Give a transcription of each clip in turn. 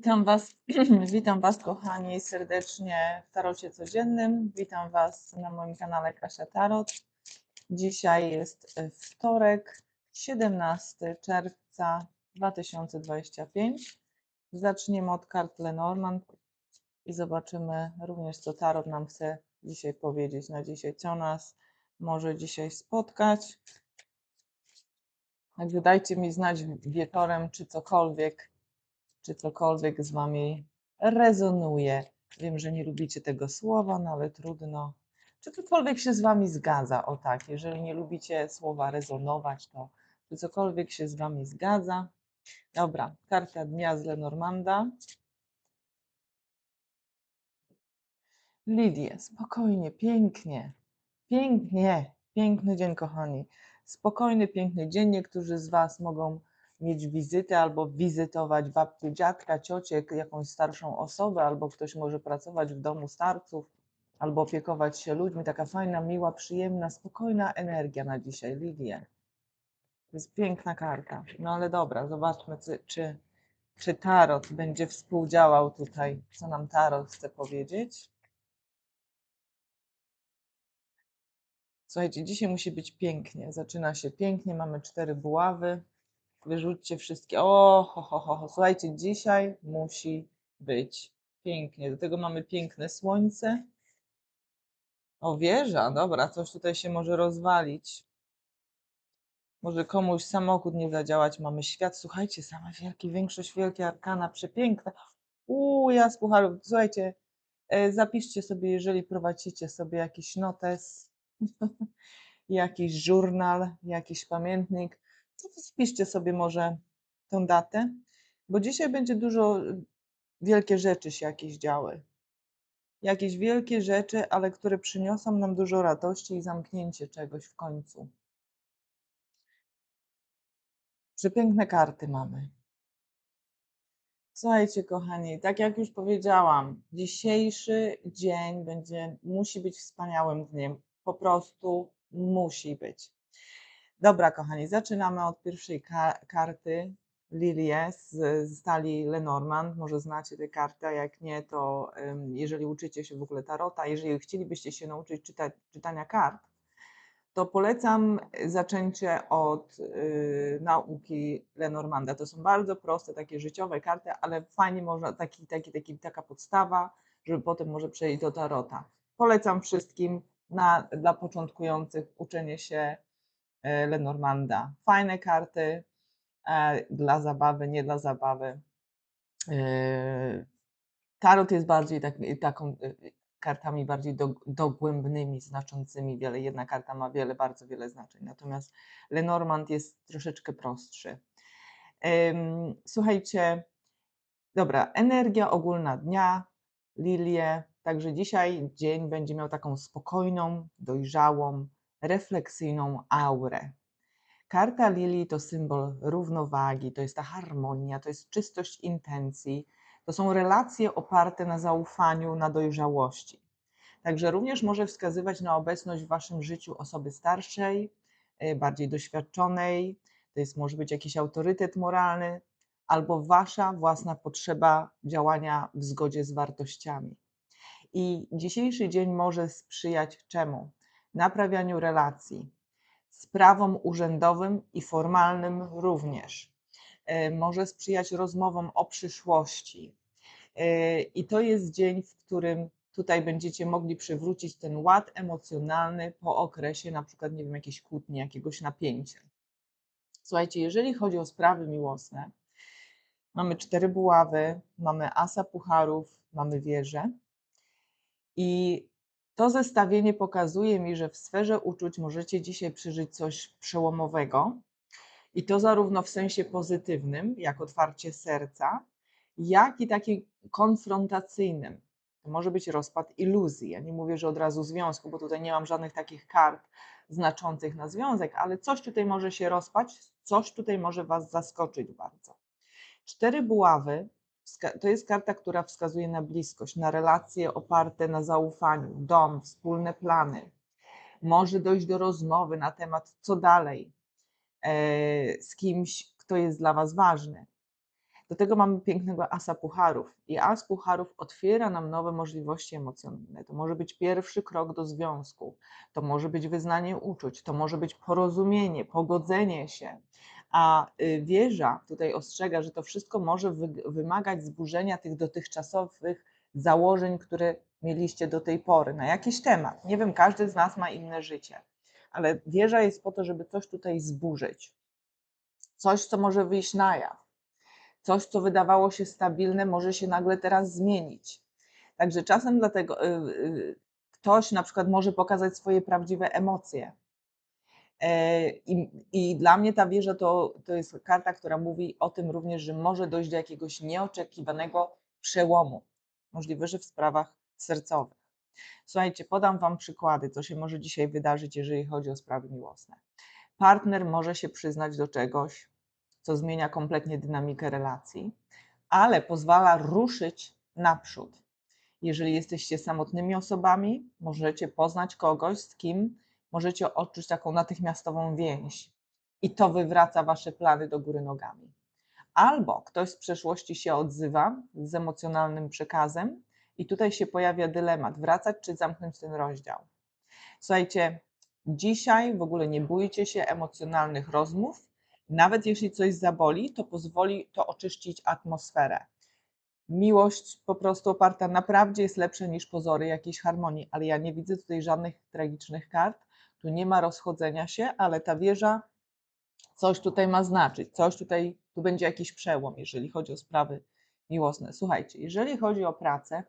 Witam Was, witam Was kochani serdecznie w Tarocie Codziennym. Witam Was na moim kanale Kasia Tarot. Dzisiaj jest e, wtorek, 17 czerwca 2025. Zaczniemy od kart Lenormand i zobaczymy również, co Tarot nam chce dzisiaj powiedzieć na dzisiaj, co nas może dzisiaj spotkać. Także dajcie mi znać wieczorem, czy cokolwiek czy cokolwiek z Wami rezonuje. Wiem, że nie lubicie tego słowa, no ale trudno. Czy cokolwiek się z Wami zgadza? O tak, jeżeli nie lubicie słowa rezonować, to czy cokolwiek się z Wami zgadza? Dobra, karta dnia z Lenormanda. Lidię, spokojnie, pięknie, pięknie, piękny dzień, kochani. Spokojny, piękny dzień. Niektórzy z Was mogą mieć wizytę albo wizytować babcię, dziadka, ciocię, jakąś starszą osobę, albo ktoś może pracować w domu starców, albo opiekować się ludźmi. Taka fajna, miła, przyjemna, spokojna energia na dzisiaj, Lidię. To jest piękna karta. No ale dobra, zobaczmy, czy, czy, czy Tarot będzie współdziałał tutaj, co nam Tarot chce powiedzieć. Słuchajcie, dzisiaj musi być pięknie. Zaczyna się pięknie, mamy cztery buławy. Wyrzućcie wszystkie. O, ho, ho, ho, ho. Słuchajcie, dzisiaj musi być pięknie. Do tego mamy piękne słońce. O, wieża, dobra, coś tutaj się może rozwalić. Może komuś samochód nie zadziałać. Mamy świat. Słuchajcie, same wielkie, większość wielkie arkana, przepiękne. Uuu, ja pucharów. Słuchajcie, e, zapiszcie sobie, jeżeli prowadzicie sobie jakiś notes, jakiś żurnal, jakiś pamiętnik Spiszcie sobie może tą datę, bo dzisiaj będzie dużo y, wielkie rzeczy się jakieś działy. Jakieś wielkie rzeczy, ale które przyniosą nam dużo radości i zamknięcie czegoś w końcu. Przepiękne karty mamy. Słuchajcie, kochani, tak jak już powiedziałam, dzisiejszy dzień będzie, musi być wspaniałym dniem. Po prostu musi być. Dobra, kochani, zaczynamy od pierwszej ka karty. Lilie z, z stali Lenormand. Może znacie tę kartę, a jak nie, to um, jeżeli uczycie się w ogóle tarota, jeżeli chcielibyście się nauczyć czytać, czytania kart, to polecam zaczęcie od y, nauki Lenormanda. To są bardzo proste, takie życiowe karty, ale fajnie można, taki, taki, taki, taka podstawa, żeby potem może przejść do tarota. Polecam wszystkim na, dla początkujących uczenie się Lenormanda. Fajne karty e, dla zabawy, nie dla zabawy. E, tarot jest bardziej tak, taką kartami bardziej do, dogłębnymi, znaczącymi wiele. Jedna karta ma wiele, bardzo wiele znaczeń. Natomiast Lenormand jest troszeczkę prostszy. Słuchajcie, dobra, energia ogólna dnia, lilie. Także dzisiaj dzień będzie miał taką spokojną, dojrzałą, refleksyjną aurę. Karta lilii to symbol równowagi, to jest ta harmonia, to jest czystość intencji, to są relacje oparte na zaufaniu, na dojrzałości. Także również może wskazywać na obecność w waszym życiu osoby starszej, e, bardziej doświadczonej, to jest może być jakiś autorytet moralny, albo wasza własna potrzeba działania w zgodzie z wartościami. I dzisiejszy dzień może sprzyjać czemu? Naprawianiu relacji, sprawom urzędowym i formalnym również. E, może sprzyjać rozmowom o przyszłości. E, I to jest dzień, w którym tutaj będziecie mogli przywrócić ten ład emocjonalny po okresie na przykład, nie wiem, jakiejś kłótni, jakiegoś napięcia. Słuchajcie, jeżeli chodzi o sprawy miłosne, mamy cztery buławy, mamy asa pucharów, mamy wieżę i to zestawienie pokazuje mi, że w sferze uczuć możecie dzisiaj przeżyć coś przełomowego i to zarówno w sensie pozytywnym, jak otwarcie serca, jak i takim konfrontacyjnym. To może być rozpad iluzji. Ja nie mówię, że od razu związku, bo tutaj nie mam żadnych takich kart znaczących na związek, ale coś tutaj może się rozpaść, coś tutaj może Was zaskoczyć bardzo. Cztery buławy to jest karta, która wskazuje na bliskość, na relacje oparte na zaufaniu, dom, wspólne plany. Może dojść do rozmowy na temat, co dalej e, z kimś, kto jest dla Was ważny. Do tego mamy pięknego asa pucharów i as pucharów otwiera nam nowe możliwości emocjonalne. To może być pierwszy krok do związku, to może być wyznanie uczuć, to może być porozumienie, pogodzenie się. A y, wieża tutaj ostrzega, że to wszystko może wymagać zburzenia tych dotychczasowych założeń, które mieliście do tej pory na jakiś temat. Nie wiem, każdy z nas ma inne życie, ale wieża jest po to, żeby coś tutaj zburzyć. Coś, co może wyjść na jaw. Coś, co wydawało się stabilne, może się nagle teraz zmienić. Także czasem dlatego yy, ktoś na przykład może pokazać swoje prawdziwe emocje. E, I, I, dla mnie ta wieża to, to jest karta, która mówi o tym również, że może dojść do jakiegoś nieoczekiwanego przełomu. Możliwe, że w sprawach sercowych. Słuchajcie, podam Wam przykłady, co się może dzisiaj wydarzyć, jeżeli chodzi o sprawy miłosne. Partner może się przyznać do czegoś, co zmienia kompletnie dynamikę relacji, ale pozwala ruszyć naprzód. Jeżeli jesteście samotnymi osobami, możecie poznać kogoś, z kim możecie odczuć taką natychmiastową więź i to wywraca wasze plany do góry nogami. Albo ktoś z przeszłości się odzywa z emocjonalnym przekazem, i tutaj się pojawia dylemat: wracać czy zamknąć ten rozdział. Słuchajcie, dzisiaj w ogóle nie bójcie się emocjonalnych rozmów. Nawet jeśli coś zaboli, to pozwoli to oczyścić atmosferę. Miłość po prostu oparta na prawdzie jest lepsza niż pozory jakiejś harmonii, ale ja nie widzę tutaj żadnych tragicznych kart. Tu nie ma rozchodzenia się, ale ta wieża coś tutaj ma znaczyć, coś tutaj, tu będzie jakiś przełom, jeżeli chodzi o sprawy miłosne. Słuchajcie, jeżeli chodzi o pracę,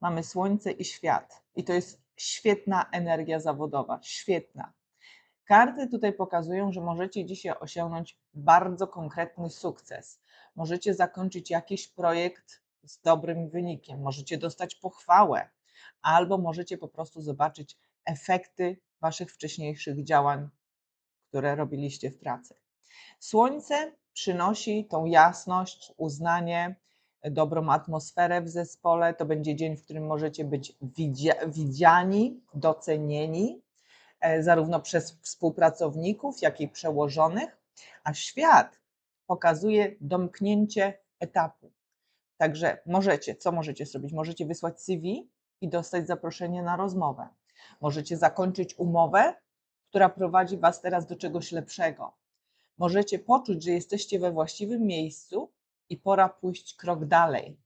mamy Słońce i świat. I to jest świetna energia zawodowa, świetna. Karty tutaj pokazują, że możecie dzisiaj osiągnąć bardzo konkretny sukces. Możecie zakończyć jakiś projekt z dobrym wynikiem, możecie dostać pochwałę, albo możecie po prostu zobaczyć efekty Waszych wcześniejszych działań, które robiliście w pracy. Słońce przynosi tą jasność, uznanie, dobrą atmosferę w zespole. To będzie dzień, w którym możecie być widziani, docenieni, e, zarówno przez współpracowników, jak i przełożonych, a świat pokazuje domknięcie etapu. Także możecie, co możecie zrobić? Możecie wysłać CV i dostać zaproszenie na rozmowę. Możecie zakończyć umowę, która prowadzi Was teraz do czegoś lepszego. Możecie poczuć, że jesteście we właściwym miejscu i pora pójść krok dalej.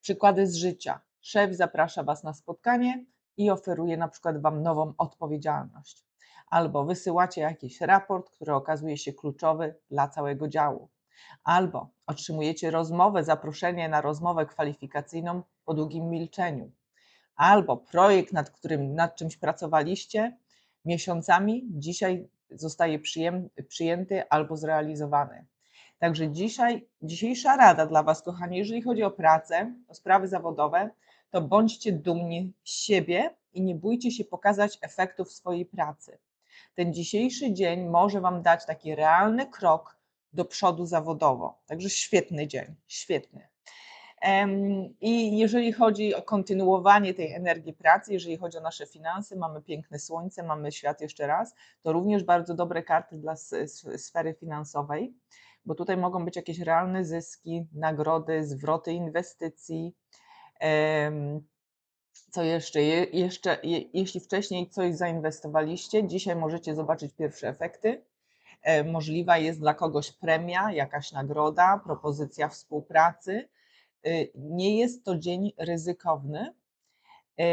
Przykłady z życia. Szef zaprasza Was na spotkanie i oferuje na przykład Wam nową odpowiedzialność. Albo wysyłacie jakiś raport, który okazuje się kluczowy dla całego działu. Albo otrzymujecie rozmowę, zaproszenie na rozmowę kwalifikacyjną po długim milczeniu. Albo projekt, nad którym nad czymś pracowaliście miesiącami, dzisiaj zostaje przyjęty albo zrealizowany. Także dzisiaj, dzisiejsza rada dla Was, kochani, jeżeli chodzi o pracę, o sprawy zawodowe, to bądźcie dumni z siebie i nie bójcie się pokazać efektów swojej pracy. Ten dzisiejszy dzień może Wam dać taki realny krok do przodu zawodowo. Także świetny dzień, świetny. I jeżeli chodzi o kontynuowanie tej energii pracy, jeżeli chodzi o nasze finanse, mamy piękne słońce, mamy świat jeszcze raz, to również bardzo dobre karty dla sfery finansowej bo tutaj mogą być jakieś realne zyski, nagrody, zwroty inwestycji. Co jeszcze? Je, jeszcze je, jeśli wcześniej coś zainwestowaliście, dzisiaj możecie zobaczyć pierwsze efekty. E, możliwa jest dla kogoś premia, jakaś nagroda, propozycja współpracy. E, nie jest to dzień ryzykowny, e,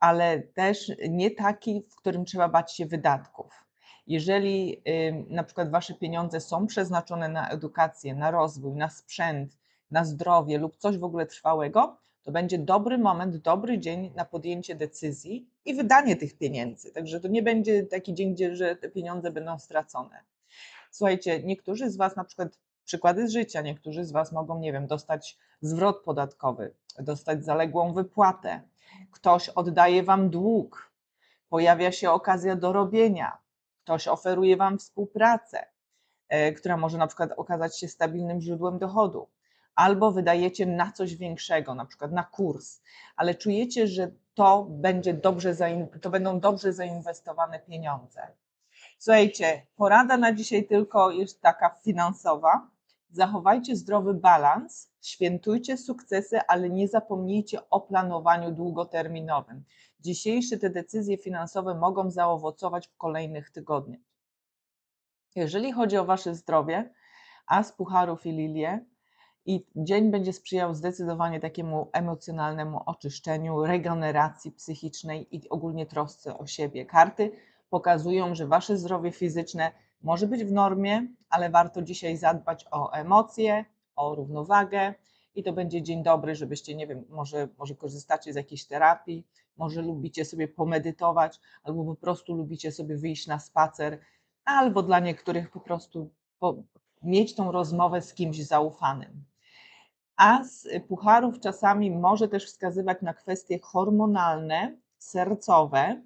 ale też nie taki, w którym trzeba bać się wydatków. Jeżeli na przykład Wasze pieniądze są przeznaczone na edukację, na rozwój, na sprzęt, na zdrowie lub coś w ogóle trwałego, to będzie dobry moment, dobry dzień na podjęcie decyzji i wydanie tych pieniędzy. Także to nie będzie taki dzień, gdzie że te pieniądze będą stracone. Słuchajcie, niektórzy z Was, na przykład przykłady z życia, niektórzy z Was mogą, nie wiem, dostać zwrot podatkowy, dostać zaległą wypłatę, ktoś oddaje Wam dług, pojawia się okazja do robienia, Ktoś oferuje Wam współpracę, e, która może na przykład okazać się stabilnym źródłem dochodu, albo wydajecie na coś większego, na przykład na kurs, ale czujecie, że to, będzie dobrze to będą dobrze zainwestowane pieniądze. Słuchajcie, porada na dzisiaj tylko jest taka finansowa. Zachowajcie zdrowy balans, świętujcie sukcesy, ale nie zapomnijcie o planowaniu długoterminowym. Dzisiejsze te decyzje finansowe mogą zaowocować w kolejnych tygodniach. Jeżeli chodzi o Wasze zdrowie, as pucharów i lilie, i dzień będzie sprzyjał zdecydowanie takiemu emocjonalnemu oczyszczeniu, regeneracji psychicznej i ogólnie trosce o siebie. Karty pokazują, że wasze zdrowie fizyczne może być w normie, ale warto dzisiaj zadbać o emocje, o równowagę i to będzie dzień dobry, żebyście, nie wiem, może, może korzystacie z jakiejś terapii, może lubicie sobie pomedytować, albo po prostu lubicie sobie wyjść na spacer, albo dla niektórych po prostu po, mieć tą rozmowę z kimś zaufanym. A z pucharów czasami może też wskazywać na kwestie hormonalne, sercowe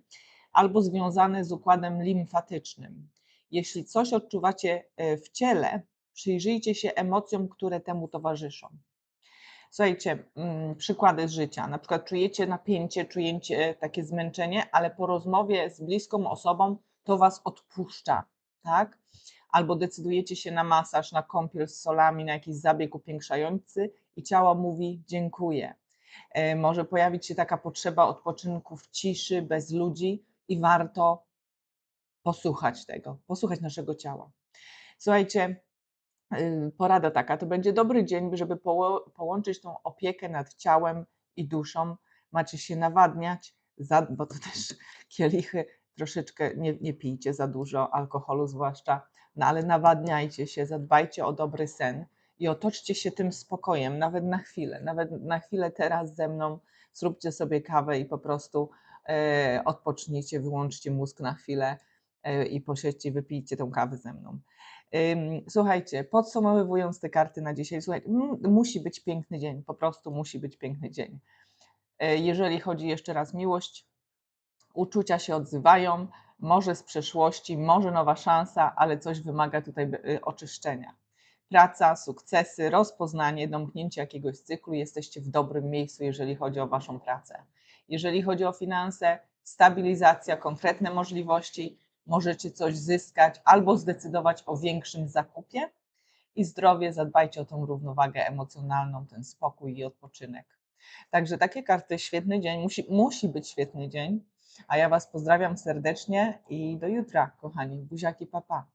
albo związane z układem limfatycznym. Jeśli coś odczuwacie e, w ciele, przyjrzyjcie się emocjom, które temu towarzyszą. Słuchajcie, mm, przykłady z życia. Na przykład czujecie napięcie, czujecie takie zmęczenie, ale po rozmowie z bliską osobą to was odpuszcza, tak? Albo decydujecie się na masaż, na kąpiel z solami, na jakiś zabieg upiększający i ciało mówi dziękuję. E, może pojawić się taka potrzeba odpoczynku w ciszy, bez ludzi i warto posłuchać tego, posłuchać naszego ciała. Słuchajcie, y, porada taka, to będzie dobry dzień, żeby połączyć tą opiekę nad ciałem i duszą. Macie się nawadniać, bo to też kielichy troszeczkę nie, nie pijcie za dużo alkoholu zwłaszcza, no ale nawadniajcie się, zadbajcie o dobry sen i otoczcie się tym spokojem, nawet na chwilę, nawet na chwilę teraz ze mną, zróbcie sobie kawę i po prostu e, odpocznijcie, wyłączcie mózg na chwilę e, i posiedźcie, wypijcie tą kawę ze mną. Słuchajcie, podsumowując te karty na dzisiaj, słuchajcie, musi być piękny dzień, po prostu musi być piękny dzień. E, jeżeli chodzi jeszcze raz miłość, uczucia się odzywają, może z przeszłości, może nowa szansa, ale coś wymaga tutaj y, oczyszczenia. Praca, sukcesy, rozpoznanie, domknięcie jakiegoś cyklu, jesteście w dobrym miejscu, jeżeli chodzi o Waszą pracę. Jeżeli chodzi o finanse, stabilizacja, konkretne możliwości, możecie coś zyskać albo zdecydować o większym zakupie. I zdrowie, zadbajcie o tą równowagę emocjonalną, ten spokój i odpoczynek. Także takie karty, świetny dzień, musi, musi być świetny dzień. A ja Was pozdrawiam serdecznie i do jutra, kochani. Buziaki, papa.